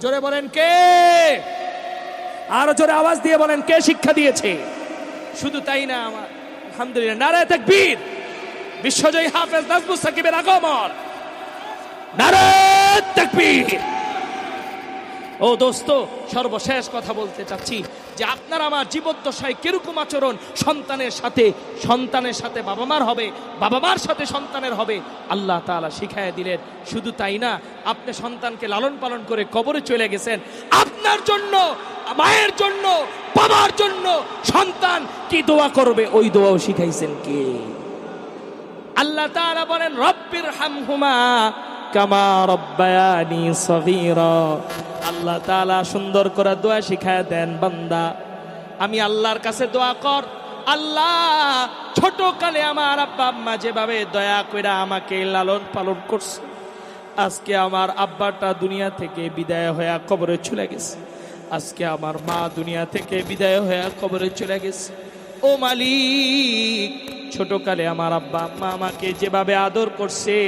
জোরে বলেন কে? আরও জোরে আওয়াজ দিয়ে বলেন কে শিক্ষা দিয়েছে? শুধু তাই না, আমার আলহামদুলিল্লাহ, নারায় তাকবীর। বিশ্বজয়ী হাফেজ নাজমুস সাকিবের আগমন। নারায় তাকবীর। ও দোস্ত, সর্বশেষ কথা বলতে চাচ্ছি যে আপনার আমার জীবদ্দশায় কীরকম আচরণ? সন্তানের সাথে সন্তানের সাথে বাবা মার হবে বাবা মার সাথে সন্তানের হবে। আল্লাহ তাআলা শিখাই দিলেন, শুধু তাই না, আপনি সন্তানকে লালন পালন করে কবরে চলে গেছেন। আপনার জন্য, মায়ের জন্য, বাবার জন্য সন্তান কি দোয়া করবে? ওই দোয়াও শিখাইছেন কে? আল্লাহ তাআলা বলেন রব্বির হামহুমা কামা রব্বায়ানি সগীরা। আল্লাহ তাআলা সুন্দর করে দোয়া শিখায় দেন, বান্দা, আমি আল্লাহর কাছে দোয়া কর। আল্লাহ ছোট কালে আমার আব্বা আম্মা যেভাবে দয়া কইরা আমাকে লালন পালন করছে, আজকে আমার আব্বাটা দুনিয়া থেকে বিদায় হয়ে কবরে চলে গেছে। আজকে আমার মা দুনিয়া থেকে বিদায় হয়ে কবরে চলে গেছে। ও মালিক, ছোটকালে আমার আব্বা আম্মা আমাকে যেভাবে আদর করছে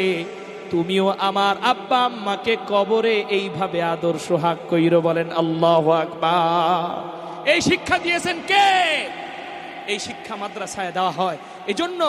তুমিও আমার আব্বা আম্মাকে কবরে এইভাবে আদর্শ হাক কইর বলেন, আল্লাহ আকবার। এই শিক্ষা দিয়েছেন কে? এই শিক্ষা মাদ্রাসায় দেওয়া হয়। এজন্য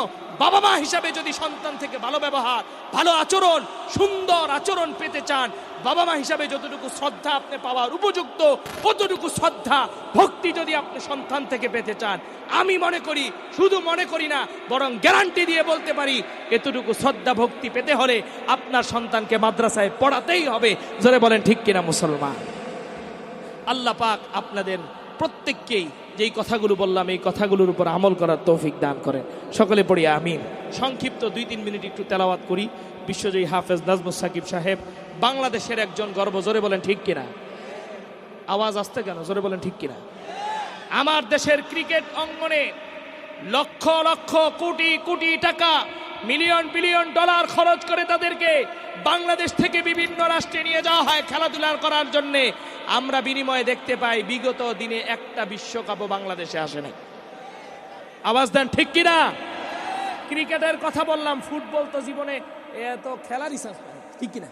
বাবা মা হিসাবে যদি সন্তান থেকে ভালো ব্যবহার, ভালো আচরণ, সুন্দর আচরণ পেতে চান বাবা মা হিসাবে যতটুকু শ্রদ্ধা আপনি পাওয়ার উপযুক্ত কতটুকু শ্রদ্ধা, ভক্তি যদি আপনি সন্তান থেকে পেতে চান, আমি মনে করি, শুধু মনে করি না, বরং গ্যারান্টি দিয়ে বলতে পারি, এতটুকু শ্রদ্ধা, ভক্তি পেতে হলে আপনার সন্তানকে মাদ্রাসায় পড়াতেই হবে। জোরে বলেন, ঠিক কিনা মুসলমান? আল্লাহ পাক আপনাদের প্রত্যেককেই যেই কথাগুলো বললাম, এই কথাগুলোর উপর আমল করার তৌফিক দান করেন। সকলে পড়ি, আমিন। সংক্ষিপ্ত দুই তিন মিনিট একটু তেলাওয়াত করি। বিশ্বজয়ী হাফেজ নাজমুস সাকিব সাহেব, বাংলাদেশের একজন গর্ব, জোরে বলেন ঠিক কিনা? আওয়াজ আসতে কেন? জোরে বলেন ঠিক কিনা? আমার দেশের ক্রিকেট অঙ্গনে লক্ষ লক্ষ কোটি কোটি টাকা, মিলিয়ন বিলিয়ন ডলার খরচ করে তাদেরকে বাংলাদেশ থেকে বিভিন্ন রাষ্ট্রে নিয়ে যাওয়া হয় খেলাধুলা করার জন্য। আমরা বিনিময়ে দেখতে পাই বিগত দিনে একটা বিশ্বকাপও বাংলাদেশে আসে নাই আওয়াজ দেন, ঠিক কিনা ক্রিকেটের কথা বললাম, ফুটবল তো জীবনে এত খেলারই চান্স পায়। ঠিক কিনা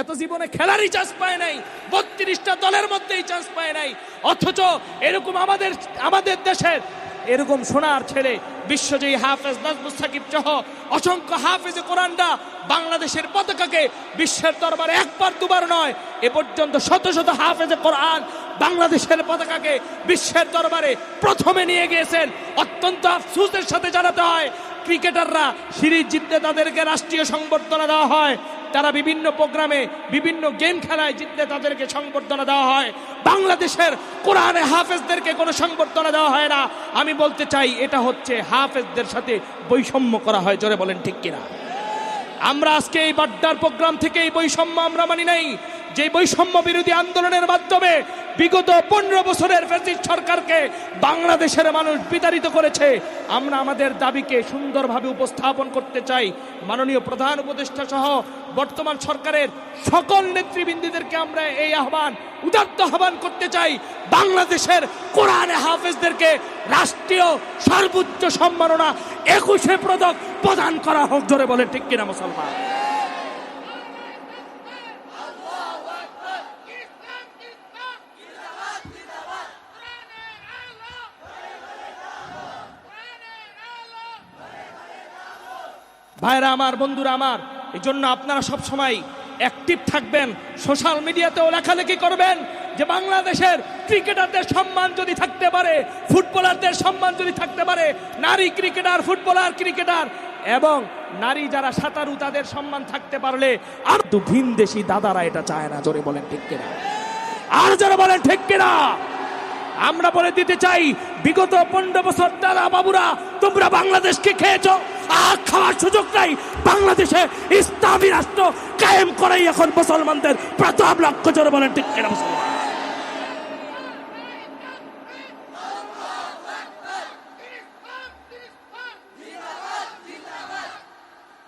এত জীবনে খেলারই চান্স পায় নাই, বত্রিশটা দলের মধ্যেই চান্স পায় নাই, অথচ এরকম আমাদের আমাদের দেশের এরকম সোনার ছেলে বিশ্বজয়ী হাফেজ নাজমুস সাকিব সহ অসংখ্য হাফেজ কোরআনরা বাংলাদেশের পতাকাকে বিশ্বের দরবারে একবার দুবার নয়, এ পর্যন্ত শত শত হাফেজ কোরআন বাংলাদেশের পতাকাকে বিশ্বের দরবারে প্রথমে নিয়ে গিয়েছেন। অত্যন্ত আফসুসের সাথে জানাতে হয় ক্রিকেটাররা সিরিজ জিততে তাদেরকে রাষ্ট্রীয় সংবর্ধনা দেওয়া হয়। তারা বিভিন্ন প্রোগ্রামে বিভিন্ন গেম খেলায় জিতলে তাদেরকে সংবর্ধনা দেওয়া হয়। বাংলাদেশের কোরআনে হাফেজদেরকে কোনো সংবর্ধনা দেওয়া হয় না। আমি বলতে চাই, এটা হচ্ছে হাফেজদের সাথে বৈষম্য করা হয়। জোরে বলেন, ঠিক কিনা? আমরা আজকে এই বাড্ডার প্রোগ্রাম থেকে এই বৈষম্য আমরা মানি নাই। যে বৈষম্য বিরোধী আন্দোলনের মাধ্যমে বিগত পনেরো বছরের ফ্যাসিস্ট সরকারকে বাংলাদেশের মানুষ বিতাড়িত করেছে। আমরা আমাদের দাবিকে সুন্দরভাবে উপস্থাপন করতে চাই। মাননীয় প্রধান উপদেষ্টা সহ বর্তমান সরকারের সকল নেতৃবৃন্দীদেরকে আমরা এই আহ্বান, উদাত্ত আহ্বান করতে চাই। বাংলাদেশের কোরআনে হাফেজদেরকে রাষ্ট্রীয় সর্বোচ্চ সম্মাননা একুশে পদক প্রদান করা হোক, জোরে বলে ঠিক কিনা মুসলমান? ভাইরা আমার, বন্ধুরা আমার এই জন্য আপনারা সব সময় অ্যাক্টিভ থাকবেন সোশ্যাল মিডিয়াতেও লেখালেখি করবেন যে বাংলাদেশের ক্রিকেটারদের সম্মান যদি থাকতে পারে, ফুটবলারদের সম্মান যদি থাকতে পারে, নারী ক্রিকেটার, ফুটবলার ক্রিকেটার, এবং নারী যারা সাঁতারু, তাদের সম্মান থাকতে পারলে আর তো ভিন দেশি দাদারা এটা চায় না, জোরে বলেন ঠিক কিনা? আর যারা বলেন ঠিক কিনা? আমরা বলে দিতে চাই, বিগত পনেরো বছর দাদা বাবুরা, তোমরা বাংলাদেশকে খেয়েছো, আর খাওয়ার সুযোগ নাই। বাংলাদেশে ইসলামী রাষ্ট্র কায়েম করাই এখন মুসলমানদের প্রথম লক্ষ্য জোরে বলেন ঠিক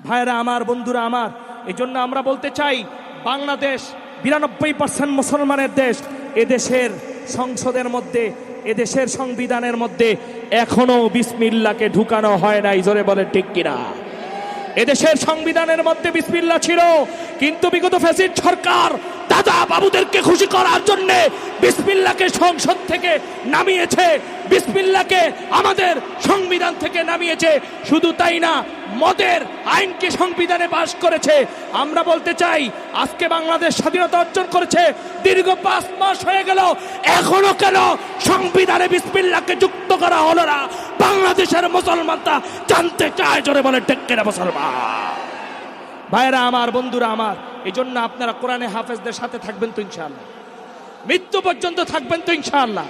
ভাইরা আমার, বন্ধুরা আমার এই জন্য আমরা বলতে চাই, বাংলাদেশ বিরানব্বই পার্সেন্ট মুসলমানের দেশ, এদেশের সংসদের মধ্যে, এদেশের সংবিধানের মধ্যে এখনও বিসমিল্লাকে ঢুকানো হয় নাই, জোরে বলে ঠিক কিনা? এদেশের সংবিধানের মধ্যে বিসমিল্লা ছিল, কিন্তু বিগত ফ্যাসিড সরকার দাদা বাবুদেরকে খুশি করার জন্য বিসমিল্লাকে সংসদ থেকে নামিয়েছে। বিসমিল্লাকে আমাদের সংবিধান থেকে নামিয়েছে। শুধু তাই না, মদের আইনকে সংবিধানে পাশ করেছে। আমরা বলতে চাই, আজকে বাংলাদেশ স্বাধীনতা অর্জন করেছে। দীর্ঘ পাঁচ মাস হয়ে গেল। এখনও কেন সংবিধানে বিসমিল্লাকে যুক্ত করা হলো না? বাংলাদেশের মুসলমানরা জানতে চায়, জোরে বলে টেক্কেরা মুসলমান? ভাইরা আমার, বন্ধুরা আমার এই জন্য আপনারা কোরআনে হাফেজদের সাথে থাকবেন তো ইনশাআল্লাহ। মৃত্যু পর্যন্ত থাকবেন তো ইনশাআল্লাহ।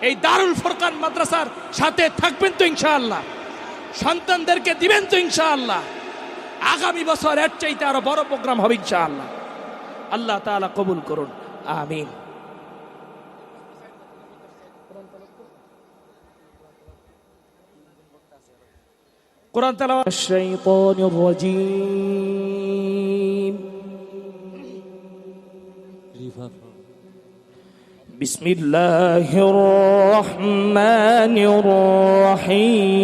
এই দারুল ফরকান মাদ্রাসার সাথে থাকবেন তো ইনশাআল্লাহ। সন্তানদেরকে দিবেন তো ইনশাআল্লাহ। আগামী বছর এর চাইতে আরও বড় প্রোগ্রাম হবে ইনশাআল্লাহ। আল্লাহ তালা কবুল করুন। আমিন। কোরআন তালাওয়াত الشيطان الرجيم بسم الله الرحمن الرحيم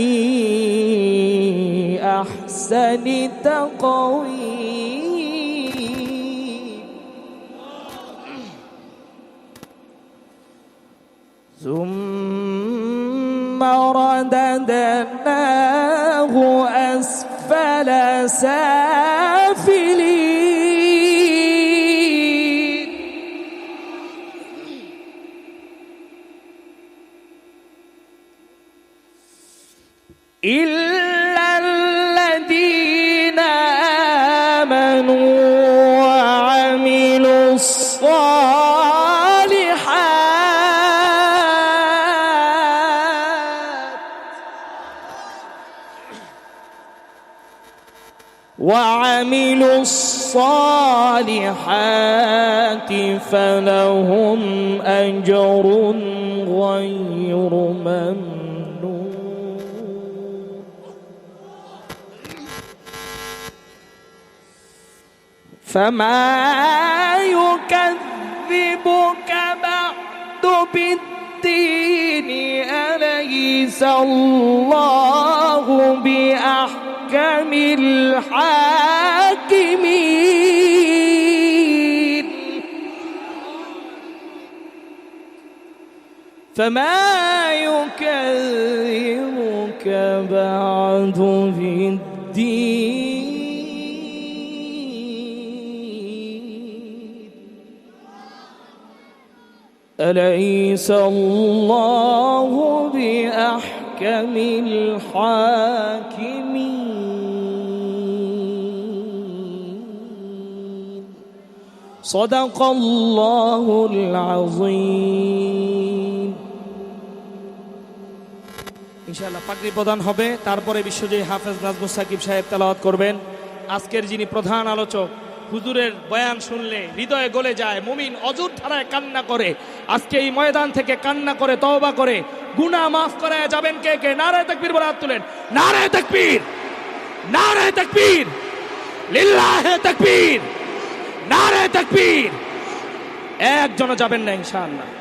أحسن تقويم ثم رددناه أسفل سافلين الصالحات فلهم أجر غير ممنون. فما يكذبك بعد بالدين أليس الله بأحكم الحاكمين؟ فما يكذبك بعد بالدين أليس الله بأحكم الحاكمين؟ صدق الله العظيم. ইনশাআল্লাহ পাগড়ি প্রদান হবে। তারপরে বিশ্বজয়ী হাফেজ নাজমুস সাকিব সাহেব তেলাওয়াত করবেন। আজকের যিনি প্রধান আলোচক, হুজুরের বয়ান শুনলে হৃদয়ে গলে যায়, মুমিন অজুর ধারায় কান্না করে। আজকে এই ময়দান থেকে কান্না করে, তওবা করে, গুনাহ মাফ করায় যাবেন কে কে? নারায় তাকবীর বলে হাত তুলেন। নারায় তাকবীর! নারায় তাকবীর! লিল্লাহে তাকবীর! নারায় তাকবীর! একজনও যাবেন না ইনশাআল্লাহ।